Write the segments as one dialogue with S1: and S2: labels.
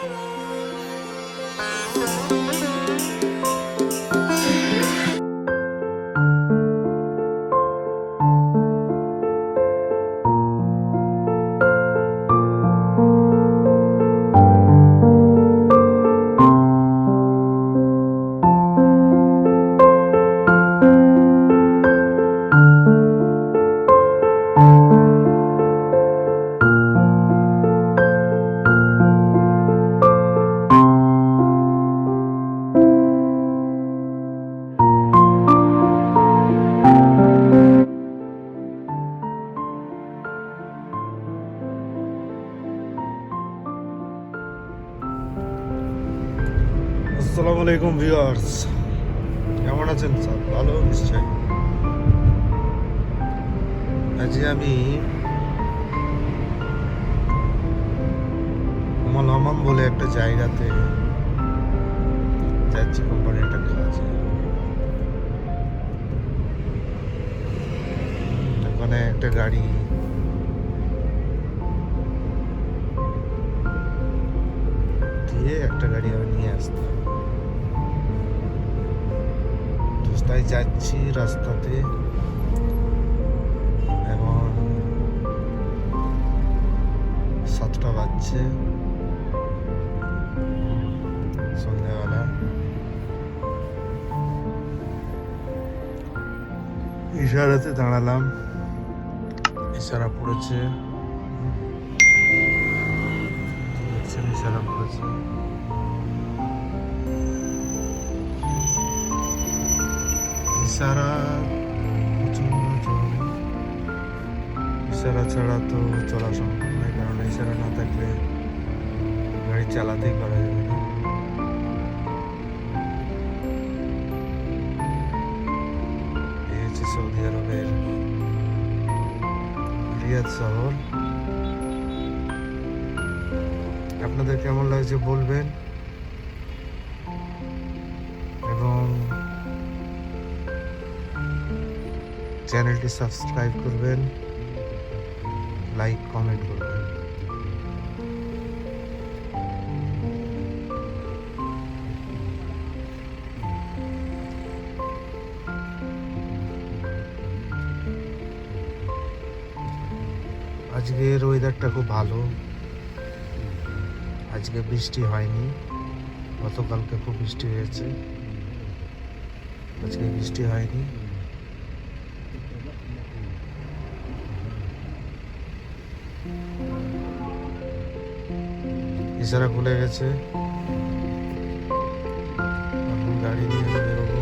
S1: Bye. আসসালামু আলাইকুম viewers. কেমন আছেন স্যার? ভালো নিশ্চয় আজকে আমি কমল হামাম বলে একটা জায়গাতে যাচ্ছি কোম্পানি একটা কাজে। ওখানে একটা গাড়ি। দিয়ে একটা গাড়ি আমি নিয়ে আসতাম তাই যাচ্ছি রাস্তাতে। এখন সাতটা বাজছে। সন্ধ্যাবেলা। ইশারাতে দাঁড়ালাম। ইশারা পড়েছে। ইশারা পড়েছে। ইশারা ইশারা ছাড়া তো চলা সম্ভব নয়, কারণ ইশারা না থাকলে গাড়ি চালাতেই পারা যাবে না। এই হচ্ছে সৌদি আরবের রিয়াদ শহর। আপনাদের কেমন লাগছে বলবেন? চ্যানেলটি সাবস্ক্রাইব করবেন, লাইক, কমেন্ট করবেন। আজকের ওয়েদারটা খুব ভালো। আজকে বৃষ্টি হয়নি। গতকালকে খুব বৃষ্টি হয়েছে। আজকে বৃষ্টি হয়নি। ইশারা খুলে গেছে। গাড়ি নিয়ে আমি বেরোবো।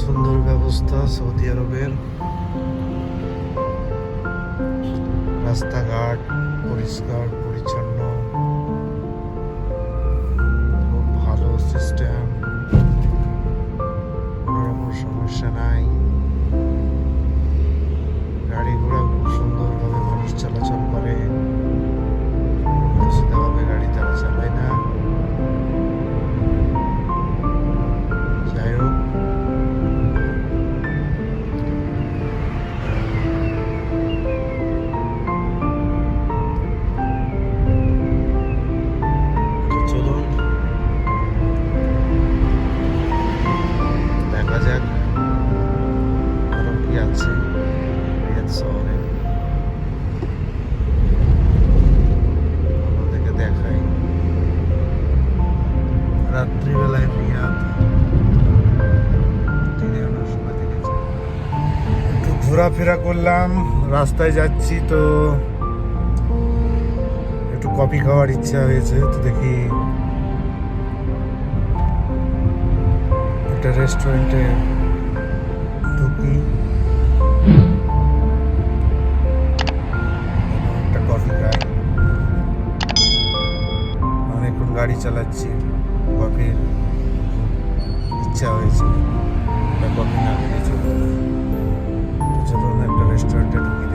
S1: সুন্দর ব্যবস্থা সৌদি আরবের। রাস্তাঘাট পরিষ্কার। শহরে আপনাদেরকে দেখাই রাত্রিবেলায় রিয়াদ দিনে সময় দেখেছি একটু ঘোরাফেরা করলাম রাস্তায় যাচ্ছি তো একটু কফি খাওয়ার ইচ্ছা হয়েছে তো দেখি একটা রেস্টুরেন্টে গাড়ি চালাচ্ছি। কফির ইচ্ছা হয়েছে। কফি না খেলে একটা রেস্টুরেন্টে ঢুকি।